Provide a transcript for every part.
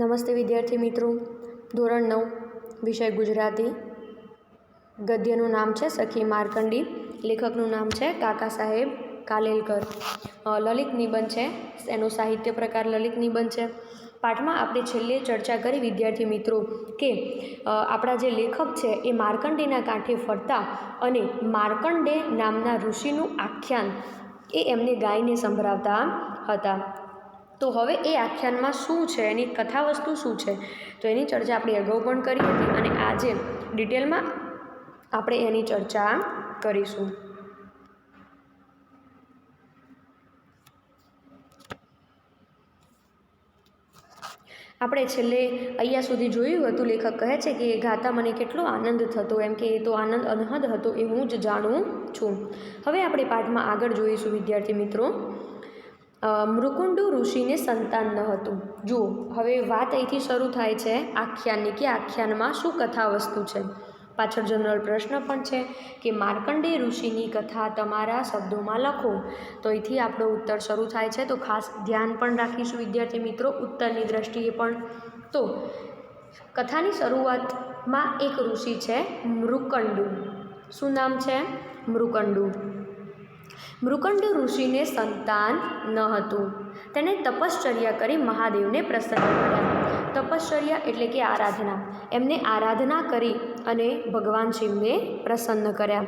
નમસ્તે વિદ્યાર્થી મિત્રો. ધોરણ નવ, વિષય ગુજરાતી. ગદ્યનું નામ છે સખી માર્કંડી. લેખકનું નામ છે કાકા સાહેબ કાલેલકર. લલિત નિબંધ છે. એનો સાહિત્ય પ્રકાર લલિત નિબંધ છે. પાઠમાં આપણે છેલ્લે ચર્ચા કરી વિદ્યાર્થી મિત્રો કે આપણા જે લેખક છે એ માર્કંડેના કાંઠે ફરતા અને માર્કંડે નામના ઋષિનું આખ્યાન એ એમને ગાયને સંભળાવતા હતા. તો હવે એ આખ્યાનમાં શું છે? એની કથા વસ્તુ શું છે? તો એની ચર્ચા આપણે અગાઉ પણ કરી હતી અને આજે ડિટેલમાં આપણે એની ચર્ચા કરીશું. આપણે છેલ્લે અહીંયા સુધી જોયું હતું, લેખક કહે છે કે એ ગાતા મને કેટલો આનંદ થતો, એમ કે એ તો આનંદ અનહદ હતો એ હું જ જાણું છું. હવે આપણે પાઠમાં આગળ જોઈશું, વિદ્યાર્થી મિત્રો. મૃકુંડુ ઋષિને સંતાન ન હતું. જુઓ, હવે વાત અહીંથી શરૂ થાય છે આખ્યાનની કે આખ્યાનમાં શું કથા વસ્તુ છે. પાછળ જનરલ પ્રશ્ન પણ છે કે માર્કંડે ઋષિની કથા તમારા શબ્દોમાં લખો. તો અહીંથી આપણો ઉત્તર શરૂ થાય છે. તો ખાસ ધ્યાન પણ રાખીશું વિદ્યાર્થી મિત્રો, ઉત્તરની દ્રષ્ટિએ પણ. તો, કથાની શરૂઆતમાં એક ઋષિ છે મૃકંડુ. શું નામ છે? મૃકંડુ. મૃકંડ ઋષિને સંતાન ન હતું. તેણે તપશ્ચર્યા કરી મહાદેવને પ્રસન્ન કર્યા. તપશ્ચર્યા એટલે કે આરાધના. એમને આરાધના કરી અને ભગવાન શિવને પ્રસન્ન કર્યા.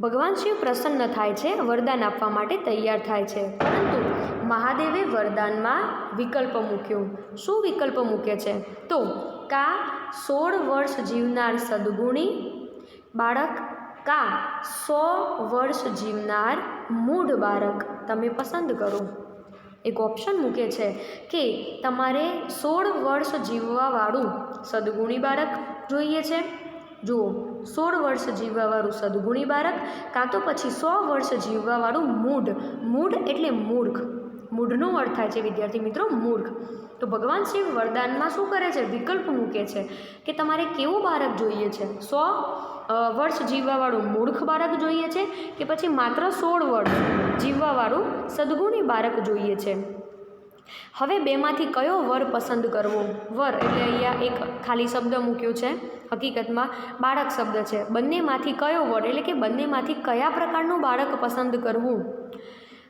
ભગવાન શિવ પ્રસન્ન થાય છે, વરદાન આપવા માટે તૈયાર થાય છે. પરંતુ મહાદેવે વરદાનમાં વિકલ્પ મૂક્યો. શું વિકલ્પ મૂકે છે? તો કા સોળ વર્ષ જીવનાર સદગુણી બાળક કા સો વર્ષ જીવનાર મૂઢ બાળક તમે પસંદ કરો. એક ઓપ્શન મૂકે છે કે તમારે સોળ વર્ષ જીવવાવાળું સદગુણી બાળક જોઈએ છે. જુઓ, સોળ વર્ષ જીવવાવાળું સદગુણી બાળક કાં તો પછી સો વર્ષ જીવવાવાળું મૂઢ મૂઢ એટલે મૂર્ખ. મૂઢનો અર્થ થાય છે, વિદ્યાર્થી મિત્રો, મૂર્ખ. તો ભગવાન શિવ વરદાનમાં શું કરે છે? વિકલ્પ મૂકે છે કે તમારે કેવું બાળક જોઈએ છે? સો વર્ષ જીવવાવાળું મૂર્ખ બાળક જોઈએ છે કે પછી માત્ર સોળ વર્ષ જીવવાવાળું સદગુણી બાળક જોઈએ છે? હવે બેમાંથી કયો વર પસંદ કરવો? વર એટલે અહીંયા એક ખાલી શબ્દ મૂક્યો છે. હકીકતમાં બાળક શબ્દ છે. બંનેમાંથી કયો વર એટલે કે બંનેમાંથી કયા પ્રકારનું બાળક પસંદ કરવું?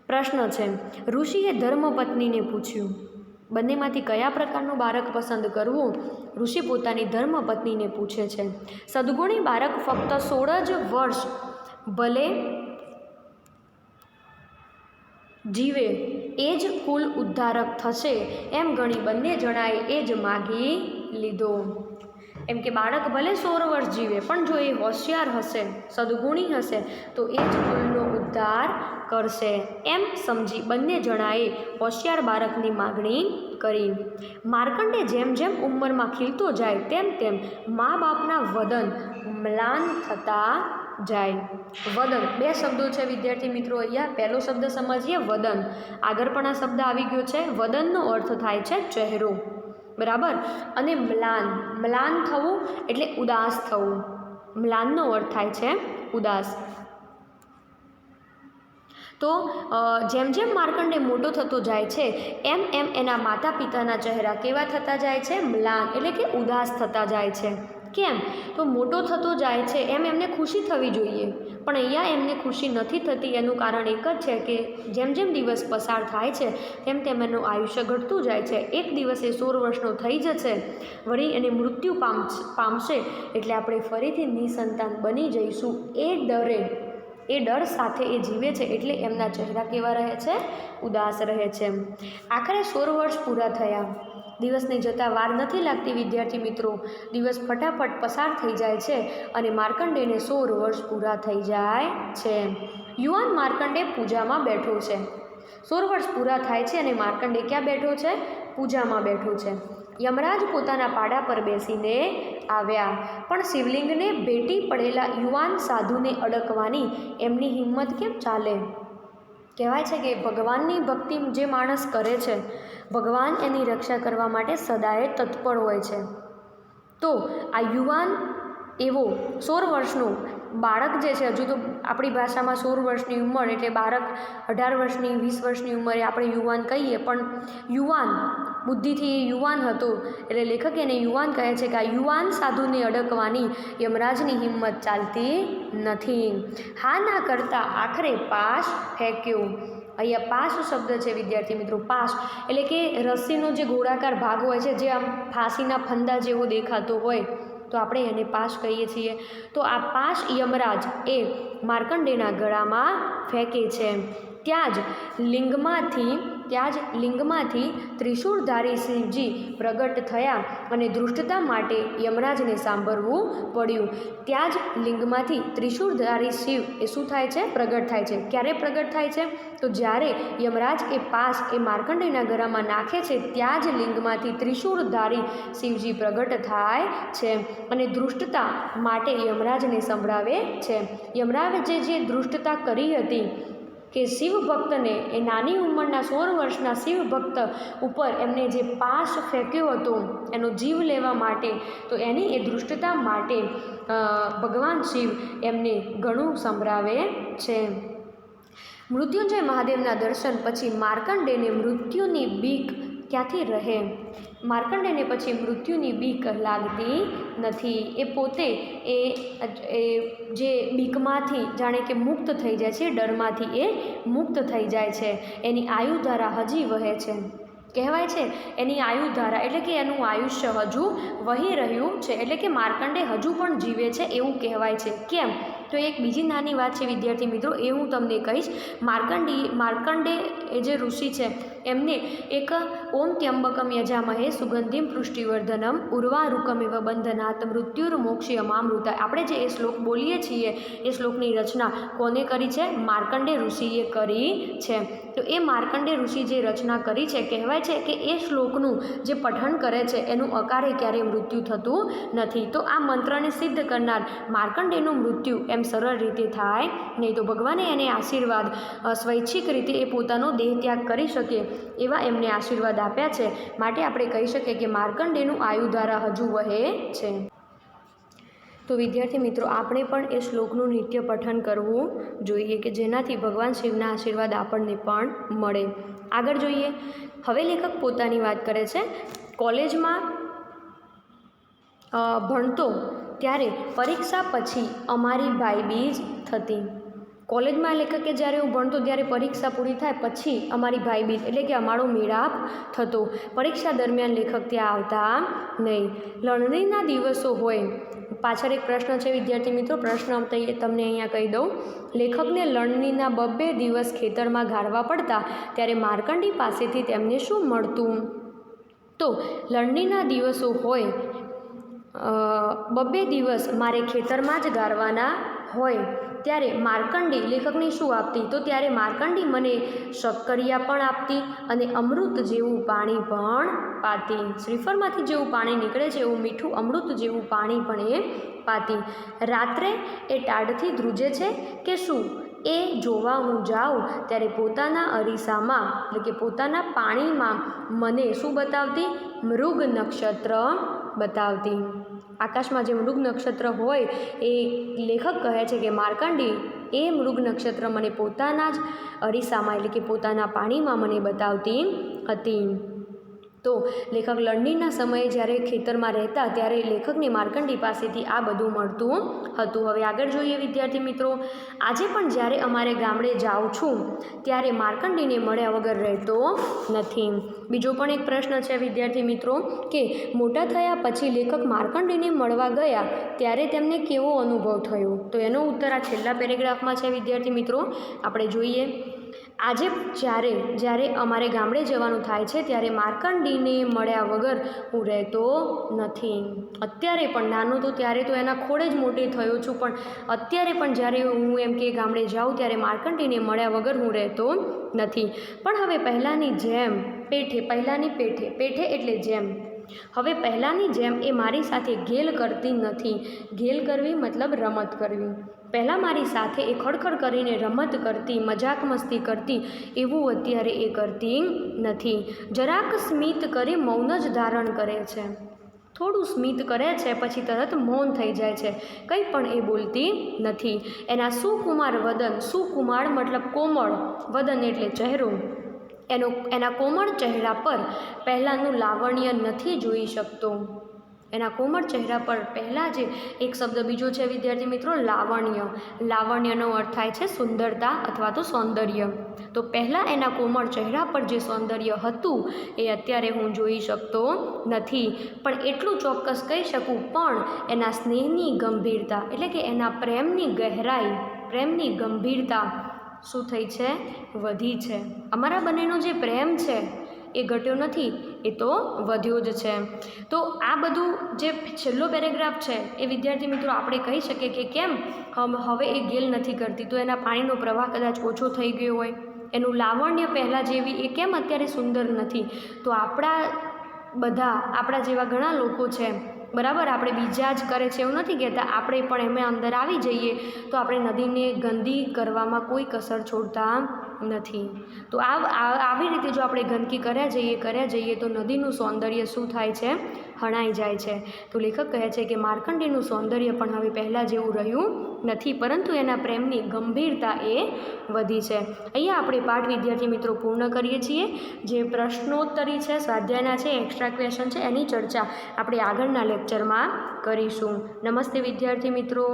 પ્રશ્ન છે. ઋષિએ ધર્મપત્નીને પૂછ્યું બંનેમાંથી કયા પ્રકારનું બાળક પસંદ કરવું? ઋષિ પોતાની ધર્મપત્નીને પૂછે છે. સદગુણી બાળક ફક્ત સોળ જ વર્ષ ભલે જીવે, એ જ કુલ ઉદ્ધારક થશે એમ ગણી બંને જણાએ એ જ માગી લીધો. એમ કે બાળક ભલે સોળ વર્ષ જીવે, પણ જો એ હોશિયાર હશે, સદગુણી હશે, તો એ જ કુલનો ઉદ્ધાર કરશે. એમ સમજી બંને જણાએ હોશિયાર બાળકની માગણી કરી. માર્કંડે જેમ જેમ ઉંમરમાં ખીલતો જાય તેમ તેમ મા બાપના વદન મ્લાન થતા જાય. વદન, બે શબ્દો છે વિદ્યાર્થી મિત્રો અહીંયા. પહેલો શબ્દ સમજીએ વદન. આગળ પણ આ શબ્દ આવી ગયો છે. વદનનો અર્થ થાય છે ચહેરો. બરાબર? અને મ્લાન. મ્લાન થવું એટલે ઉદાસ થવું. મ્લાનનો અર્થ થાય છે ઉદાસ. તો જેમ જેમ માર્કંડે મોટો થતો જાય છે, એમ એમ એના માતા પિતાના ચહેરા કેવા થતા જાય છે? મ્લાન, એટલે કે ઉદાસ થતા જાય છે. કેમ? તો મોટો થતો જાય છે એમ એમને ખુશી થવી જોઈએ. પણ અહીંયા એમને ખુશી નથી થતી, એનું કારણ એક જ છે કે જેમ જેમ દિવસ પસાર થાય છે, તેમ તેમ એનું આયુષ્ય ઘટતું જાય છે. એક દિવસ એ સોળ વર્ષનો થઈ જશે, વળી એને મૃત્યુ પામ પામશે, એટલે આપણે ફરીથી નિસંતાન બની જઈશું. એ ડરે. એ ડર સાથે એ જીવે છે એટલે એમના ચહેરા કેવા રહે છે? ઉદાસ રહે છે. આખરે સોળ વર્ષ પૂરા થયા. દિવસને જતાં વાર નથી લાગતી, વિદ્યાર્થી મિત્રો. દિવસ ફટાફટ પસાર થઈ જાય છે અને માર્કંડેને સોળ વર્ષ પૂરા થઈ જાય છે. યુવાન માર્કંડે પૂજામાં બેઠો છે. સોળ વર્ષ પૂરા થાય છે અને માર્કંડે ક્યાં બેઠો છે? પૂજામાં બેઠો છે. યમરાજ પોતાના પાડા પર બેસીને આવ્યા. પણ શિવલિંગને ભેટી પડેલા યુવાન સાધુને અડકવાની એમની હિંમત કેમ ચાલે? કહેવાય છે કે ભગવાનની ભક્તિ જે માણસ કરે છે, ભગવાન એની રક્ષા કરવા માટે સદાય તત્પર હોય છે. તો આ યુવાન એવો સોળ વર્ષનો બાળક જે છે, હજુ તો આપણી ભાષામાં સોળ વર્ષની ઉંમર એટલે બાળક અઢાર વર્ષની, વીસ વર્ષની ઉંમરે આપણે યુવાન કહીએ, પણ યુવાન, બુદ્ધિથી એ યુવાન હતો, એટલે લેખક એને યુવાન કહે છે કે આ યુવાન સાધુને અડકવાની યમરાજની હિંમત ચાલતી નથી. હા ના કરતાં આખરે પાશ ફેંક્યો. અહીંયા પાસ શબ્દ છે, વિદ્યાર્થી મિત્રો પાશ એટલે કે રસ્સીનો જે ગોળાકાર ભાગ હોય છે, જે આમ ફાંસીના ફંદા જેવો દેખાતો હોય તો આપણે એને પાશ કહીએ છીએ. તો આ પાશ યમરાજ એ માર્કંડેના ગળામાં ફેંકે છે. ત્યાં જ લિંગમાંથી ત્યાં જ લિંગમાંથી ત્રિશૂળધારી શિવજી પ્રગટ થયા અને દૃષ્ટતા માટે યમરાજને સાંભળવું પડ્યું. ત્યાં જ લિંગમાંથી ત્રિશૂળધારી શિવ એ શું થાય છે? પ્રગટ થાય છે. ક્યારે પ્રગટ થાય છે? તો જ્યારે યમરાજ એ પાસ એ માર્કંડેયના ગરામાં નાખે છે, ત્યાં જ લિંગમાંથી ત્રિશૂળધારી શિવજી પ્રગટ થાય છે અને દૃષ્ટતા માટે યમરાજને સંભળાવે છે. યમરાજે જે દૃષ્ટતા કરી હતી કે શિવ ભક્તને એ નાની ઉંમરના સોળ વર્ષના શિવ ભક્ત ઉપર એમને જે પાસ ફેંક્યો હતો, એનો જીવ લેવા માટે, તો એની એ દૃષ્ટતા માટે ભગવાન શિવ એમને ઘણું સંભળાવે છે. મૃત્યુંજય મહાદેવના દર્શન પછી માર્કંડેને મૃત્યુની બીક ક્યાંથી રહે? માર્કંડેને પછી મૃત્યુની બીક લાગતી નથી. એ પોતે એ એ જે બીકમાંથી જાણે કે મુક્ત થઈ જાય છે, ડરમાંથી એ મુક્ત થઈ જાય છે. એની આયુધારા હજી વહે છે. કહેવાય છે, એની આયુધારા એટલે કે એનું આયુષ્ય હજુ વહી રહ્યું છે. એટલે કે માર્કંડે હજુ પણ જીવે છે એવું કહેવાય છે. કેમ? તો એક બીજી નાની વાત છે, વિદ્યાર્થી મિત્રો, એ હું તમને કહીશ. માર્કંડી, માર્કંડે એ જે ઋષિ છે, એમને એક ઓમ ત્યંબકમ યજામહે સુગંધિમ પૃષ્ટિવર્ધનમ પુષ્ટિવર્ધનમ ઉર્વારુકમિવ બંધનાત મૃત્યુર્મોક્ષયમામૃતા આપણે જે એ શ્લોક બોલીએ છીએ, એ શ્લોકની રચના કોને કરી છે? માર્કંડે ઋષિએ કરી છે. તો એ માર્કંડે ઋષિ જે રચના કરી છે, કહેવાય છે કે એ શ્લોકનું જે પઠન કરે છે, એનું અકારે ક્યારેય મૃત્યુ થતું નથી. તો આ મંત્રને સિદ્ધ કરનાર માર્કંડેનું મૃત્યુ એમ સરળ રીતે થાય. નહીં તો ભગવાને એને આશીર્વાદ સ્વૈચ્છિક રીતે એ પોતાનો દેહ ત્યાગ કરી શકે એવા એમને આશીર્વાદ આપ્યા છે. માટે આપણે કહી શકીએ કે માર્કંડેનું આયુધારા હજુ વહે છે. તો વિદ્યાર્થી મિત્રો, આપણે પણ એ શ્લોકનું નિત્ય પઠન કરવું જોઈએ કે જેનાથી ભગવાન શિવના આશીર્વાદ આપણને પણ મળે. આગળ જોઈએ. હવે લેખક પોતાની વાત કરે છે. કોલેજમાં ભણતો ત્યારે પરીક્ષા પછી અમારી ભાઈબીજ થતી. કોલેજમાં લેખકે જ્યારે હું ભણતો ત્યારે પરીક્ષા પૂરી થાય પછી અમારી ભાઈબીજ એટલે કે અમારો મેળાપ થતો. પરીક્ષા દરમિયાન લેખક ત્યાં આવતા નહીં. લણણીના દિવસો હોય. પાછળ એક પ્રશ્ન છે, વિદ્યાર્થી મિત્રો, પ્રશ્ન તઈ- તમને અહીંયા કહી દઉં. લેખકને લણણીના બબ્બે દિવસ ખેતરમાં ગાળવા પડતા ત્યારે માર્કંડી પાસેથી તેમને શું મળતું? તો લણણીના દિવસો હોય બબ્બે દિવસ મારે ખેતરમાં જ ગાળવાના હોય, ત્યારે માર્કંડી લેખકને શું આપતી? તો ત્યારે માર્કંડી મને શક્કરિયા પણ આપતી અને અમૃત જેવું પાણી પણ પાતી. શ્રીફળમાંથી જેવું પાણી નીકળે છે, એવું મીઠું અમૃત જેવું પાણી પણ એ પાતી. રાત્રે એ ટાઢથી ધ્રુજે છે કે શું? એ જોવા હું જાઉં ત્યારે પોતાના અરીસામાં, એટલે કે પોતાના પાણીમાં મને શું બતાવતી? મૃગ નક્ષત્ર બતાવતી. આકાશમાં જે મૃગ નક્ષત્ર હોય, એ લેખક કહે છે કે માર્કંડી એ મૃગ નક્ષત્ર મને પોતાના જ અરીસામાં, એટલે કે પોતાના પાણીમાં મને બતાવતી હતી. તો લેખક લણણીના સમયે જ્યારે ખેતરમાં રહેતા ત્યારે લેખકને માર્કંડી પાસેથી આ બધું મળતું હતું. હવે આગળ જોઈએ વિદ્યાર્થી મિત્રો, આજે પણ જ્યારે અમારે ગામડે જાઉં છું, ત્યારે માર્કંડીને મળ્યા વગર રહેતો નથી. બીજો પણ એક પ્રશ્ન છે વિદ્યાર્થી મિત્રો, કે મોટા થયા પછી લેખક માર્કંડીને મળવા ગયા, ત્યારે તેમને કેવો અનુભવ થયો? તો એનો ઉત્તર આ છેલ્લા પેરેગ્રાફમાં છે વિદ્યાર્થી મિત્રો. આપણે જોઈએ. આજે જ્યારે જ્યારે અમારે ગામડે જવાનું થાય છે, ત્યારે માર્કંડીને મળ્યા વગર હું રહેતો નથી. અત્યારે પણ નાનો તો ત્યારે તો એના ખોળે જ મોટી થયો છું, પણ અત્યારે પણ જ્યારે હું એમ કે ગામડે જાઉં ત્યારે માર્કંડીને મળ્યા વગર હું રહેતો નથી. પણ હવે પહેલાંની જેમ, પેઠે, પહેલાંની પેઠે પેઠે એટલે જેમ હવે પહેલાંની જેમ એ મારી સાથે ગેલ કરતી નથી. ગેલ કરવી મતલબ રમત કરવી. પહેલાં મારી સાથે એ ખડખડ કરીને રમત કરતી, મજાક મસ્તી કરતી, એવું અત્યારે એ કરતી નથી. જરાક સ્મિત કરી મૌન જ ધારણ કરે છે. થોડું સ્મિત કરે છે પછી તરત મૌન થઈ જાય છે. કંઈ પણ એ બોલતી નથી. એના સુકુમાર વદન, સુકુમાર મતલબ કોમળ વદન એટલે ચહેરો. એનો, એના કોમળ ચહેરા પર પહેલાંનું લાવણ્ય નથી જોઈ શકતો. એના કોમળ ચહેરા પર પહેલાં જે એક શબ્દ બીજો છે, વિદ્યાર્થી મિત્રો, લાવણ્ય. લાવણ્યનો અર્થ થાય છે સુંદરતા અથવા તો સૌંદર્ય. તો પહેલાં એના કોમળ ચહેરા પર જે સૌંદર્ય હતું એ અત્યારે હું જોઈ શકતો નથી. પણ એટલું ચોક્કસ કહી શકું, પણ એના સ્નેહની ગંભીરતા, એટલે કે એના પ્રેમની ગહેરાઈ, પ્રેમની ગંભીરતા શું થઈ છે? વધી છે. અમારા બંનેનો જે પ્રેમ છે, એ ઘટ્યો નથી, એ તો વધ્યો જ છે. તો આ બધું જે છેલ્લો પેરેગ્રાફ છે, એ વિદ્યાર્થી મિત્રો આપણે કહી શકીએ કે કેમ હવે એ ગેલ નથી કરતી? તો એના પાણીનો પ્રવાહ કદાચ ઓછો થઈ ગયો હોય. એનું લાવણ્ય પહેલાં જેવી એ કેમ અત્યારે સુંદર નથી? તો આપણા બધા, આપણા જેવા ઘણા લોકો છે બરાબર? આપણે બીજા જ કરે છે એવું નથી કહેતા. આપણે પણ એમાં અંદર આવી જઈએ તો આપણે નદીને ગંદી કરવામાં કોઈ કસર છોડતા નથી. તો આવી રીતે જો આપણે ગંદકી કર્યા જઈએ કર્યા જઈએ તો નદીનું સૌંદર્ય શું થાય છે? હણાઈ જાય છે. તો લેખક કહે છે કે માર્કંડેયનું સૌંદર્ય પણ હવે પહેલાં જેવું રહ્યું નથી, પરંતુ એના પ્રેમની ગંભીરતા એ વધી છે. અહીંયા આપણે પાઠ વિદ્યાર્થી મિત્રો પૂર્ણ કરીએ છીએ. જે પ્રશ્નોત્તરી છે, સ્વાધ્યાયના છે એક્સ્ટ્રા ક્વેશ્ચન છે, એની ચર્ચા આપણે આગળના લેક્ચરમાં કરીશું. નમસ્તે વિદ્યાર્થી મિત્રો.